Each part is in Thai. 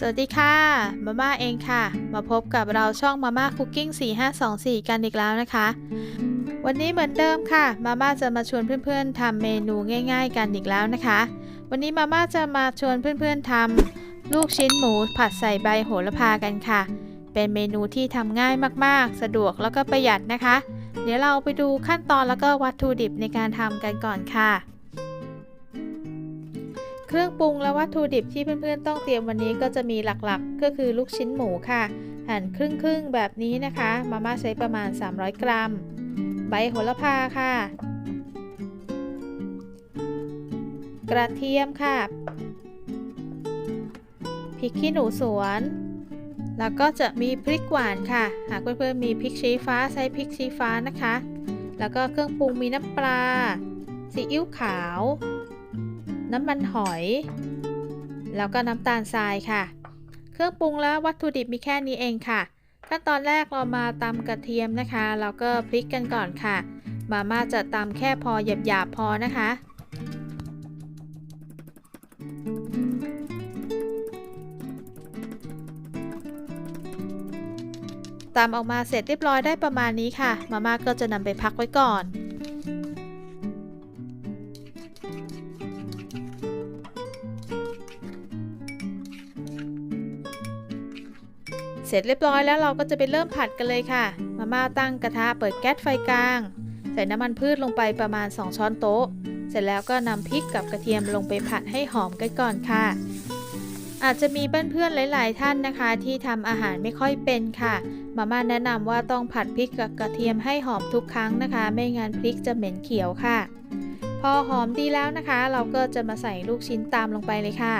สวัสดีค่ะ มาม่าเองค่ะ มาพบกับเราช่องมาม่าคุกกิ้ง4524 กันอีกแล้วนะคะ วันนี้เหมือนเดิมค่ะ มาม่าจะมาชวนเพื่อนๆทำเมนูง่าย ๆ กันอีกแล้วนะคะ วันนี้มาม่าจะมาชวนเพื่อนๆทำลูกชิ้นหมูผัดใส่ใบโหระพากันค่ะ เป็นเมนูที่ทำง่ายมากๆ สะดวกแล้วก็ประหยัดนะคะ เดี๋ยวเราไปดูขั้นตอนแล้วก็วัตถุดิบในการทำกันก่อนค่ะ เครื่องปรุงและวัตถุดิบที่เพื่อนๆ ต้องเตรียมวันนี้ก็จะมีหลักๆ ก็คือลูกชิ้นหมูค่ะ หั่นครึ่งๆ แบบนี้นะคะ มาม่าใช้ประมาณ 300 กรัม ใบโหระพาค่ะ กระเทียมค่ะพริกขี้หนูสวน แล้วก็จะมีพริกหวานค่ะ หากเพื่อนๆมีพริกชี้ฟ้าใช้พริกชี้ฟ้านะคะ แล้วก็เครื่องปรุงมีน้ำปลาซีอิ๊วขาว น้ำมันหอย แล้วก็น้ำตาลทรายค่ะ เครื่องปรุงและวัตถุดิบมีแค่นี้เองค่ะ ขั้นตอนแรกเรามาตำกระเทียมนะคะแล้วก็พริกกันก่อนค่ะ มาม่าจะตำแค่พอหยาบๆพอนะคะตามออกมาเสร็จเรียบร้อยได้ประมาณนี้ค่ะ มาม่าก็จะนำไปพักไว้ก่อน เสร็จเรียบร้อยแล้วเราก็จะไปเริ่มผัดกันเลยค่ะ มาม่าตั้งกระทะเปิดแก๊สไฟกลาง ใส่น้ำมันพืชลงไปประมาณ 2 ช้อนโต๊ะ เสร็จแล้วก็นำพริกกับกระเทียมลงไปผัดให้หอมกันก่อนค่ะ อาจจะมีเพื่อนๆหลาย ๆ ท่านนะคะ ที่ทำอาหารไม่ค่อยเป็นค่ะ มาม่าแนะนำว่าต้องผัดพริกกับกระเทียมให้หอมทุกครั้งนะคะ ไม่งั้นพริกจะเหม็นเขียวค่ะ พอหอมดีแล้วนะคะ เราก็จะมาใส่ลูกชิ้นตามลงไปเลยค่ะ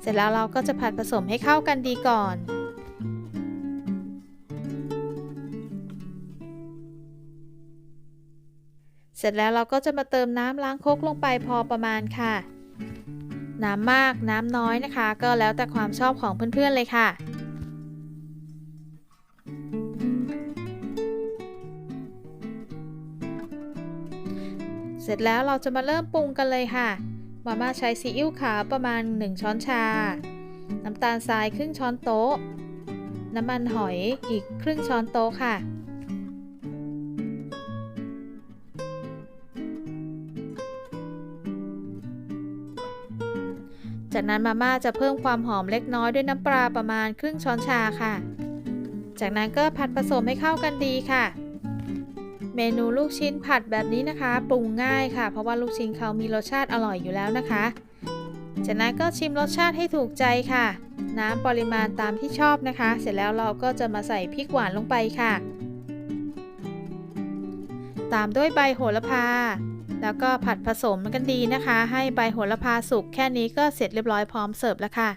เสร็จแล้วเราก็จะผัดผสมให้เข้ากันดีก่อนเสร็จแล้วเราก็จะมาเติมน้ำล้างครกลงไปพอประมาณค่ะ น้ำมากน้ำน้อยนะคะ ก็แล้วแต่ความชอบของเพื่อนๆเลยค่ะ เสร็จแล้วเราจะมาเริ่มปรุงกันเลยค่ะ มาม่าใช้ซีอิ๊วขาวประมาณ 1 ช้อนชา น้ำตาลทรายครึ่งช้อนโต๊ะ น้ำมันหอยอีกครึ่งช้อนโต๊ะค่ะ จากนั้นมาม่าจะเพิ่มความหอมเล็กน้อยด้วยน้ำปลาประมาณครึ่งช้อนชาค่ะ จากนั้นก็ผัดผสมให้เข้ากันดีค่ะ เมนูลูกชิ้นผัดแบบนี้นะคะปรุงง่ายค่ะ เพราะว่าลูกชิ้นเขามีรสชาติอร่อยอยู่แล้วนะคะจากนั้นก็ชิมรสชาติให้ถูกใจค่ะ น้ำปริมาณตามที่ชอบนะคะ เสร็จแล้วเราก็จะมาใส่พริกหวานลงไปค่ะ ตามด้วยใบโหระพา แล้วก็ผัดผสมกันดีนะคะ ให้ใบโหระพาสุกแค่นี้ก็เสร็จเรียบร้อยพร้อมเสิร์ฟแล้วค่ะ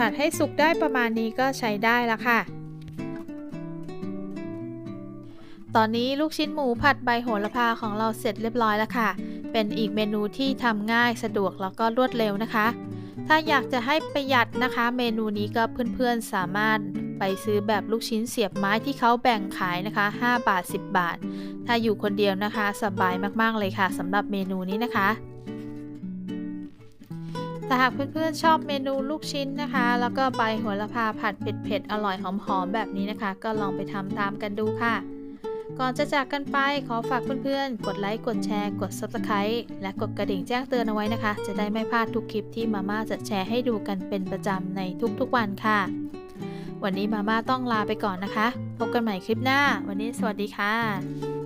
ผัดให้สุกได้ประมาณนี้ก็ใช้ได้แล้วค่ะ ตอนนี้ลูกชิ้นหมูผัดใบโหระพาของเราเสร็จเรียบร้อยแล้วค่ะ เป็นอีกเมนูที่ทำง่ายสะดวกแล้วก็รวดเร็วนะคะ ถ้าอยากจะให้ประหยัดนะคะ เมนูนี้ก็เพื่อนๆสามารถไปซื้อแบบลูกชิ้นเสียบไม้ที่เขาแบ่งขายนะคะ 5 บาท 10 บาท ถ้าอยู่คนเดียวนะคะ สบายมากๆเลยค่ะสำหรับเมนูนี้นะคะ แต่หากเพื่อนๆชอบเมนูลูกชิ้นนะคะ แล้วก็ใบโหระพาผัดเผ็ดๆอร่อยหอมๆแบบนี้นะคะ ก็ลองไปทำตามกันดูค่ะ ก่อนจะจากกันไปขอฝากเพื่อนๆ กดไลค์กดแชร์ กด Subscribe และกดกระดิ่งแจ้งเตือนเอาไว้นะคะ จะได้ไม่พลาดทุกคลิปที่มาม่าจะแชร์ให้ดูกันเป็นประจำในทุกๆวันค่ะ วันนี้มาม่าต้องลาไปก่อนนะคะ พบกันใหม่คลิปหน้า วันนี้สวัสดีค่ะ